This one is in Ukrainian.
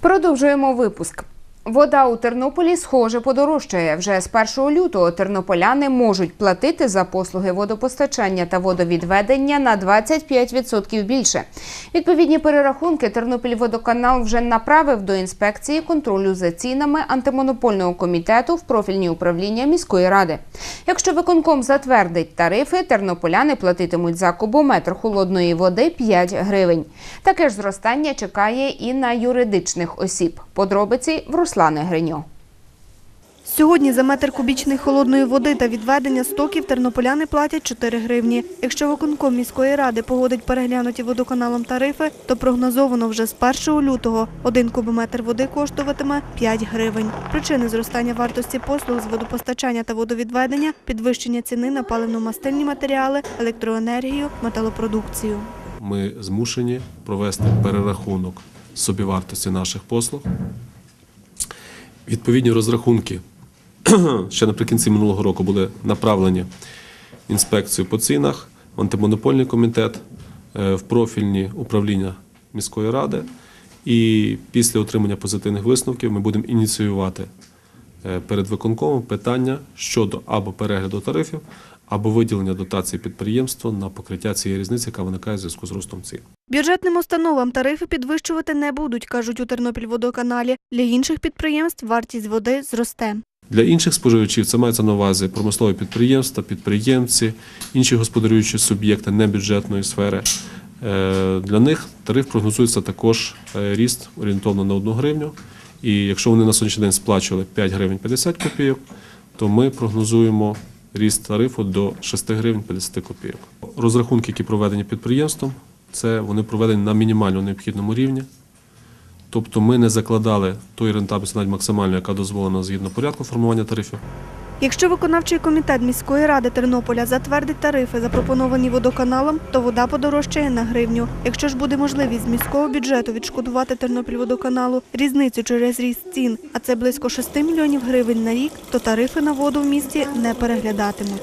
Продовжуємо випуск. Вода у Тернополі схоже подорожчає. Вже з 1 лютого тернополяни можуть платити за послуги водопостачання та водовідведення на 25% більше. Відповідні перерахунки Тернопільводоканал вже направив до інспекції контролю за цінами антимонопольного комітету в профільні управління міської ради. Якщо виконком затвердить тарифи, тернополяни платитимуть за кубометр холодної води 5 гривень. Таке ж зростання чекає і на юридичних осіб. Подробиці в Руслани Гриньо. Сьогодні за метр кубічний холодної води та відведення стоків тернополяни платять 4 гривні. Якщо виконком міської ради погодить переглянуті водоканалом тарифи, то прогнозовано вже з 1 лютого один кубометр води коштуватиме 5 гривень. Причини зростання вартості послуг з водопостачання та водовідведення – підвищення ціни на паливно-мастильні матеріали, електроенергію, металопродукцію. ми змушені провести перерахунок собівартості наших послуг. Відповідні розрахунки ще наприкінці минулого року були направлені інспекцію по цінах, в антимонопольний комітет, е, в профільні управління міської ради. І після отримання позитивних висновків ми будемо ініціювати е, перед виконкомом питання щодо або перегляду тарифів, або виділення дотації підприємству на покриття цієї різниці, яка виникає в зв'язку з ростом цін. Бюджетним установам тарифи підвищувати не будуть, кажуть у Тернопільводоканалі. Для інших підприємств вартість води зросте. Для інших споживачів це мається на увазі промислові підприємства, підприємці, інші господарюючі суб'єкти небюджетної сфери. Е, Для них тариф прогнозується також е, ріст орієнтовно на 1 гривню. І якщо вони на сьогоднішній день сплачували 5 гривень 50 копійок, то ми прогнозуємо ріст тарифу до 6 гривень 50 копійок. Розрахунки, які проведені підприємством, це вони проведені на мінімально необхідному рівні. Тобто ми не закладали той рентабельності навіть максимальної, яка дозволена згідно порядку формування тарифів. Якщо виконавчий комітет міської ради Тернополя затвердить тарифи, запропоновані водоканалом, то вода подорожчає на гривню. Якщо ж буде можливість з міського бюджету відшкодувати Тернопільводоканалу різницю через ріст цін, а це близько 6 мільйонів гривень на рік, то тарифи на воду в місті не переглядатимуть.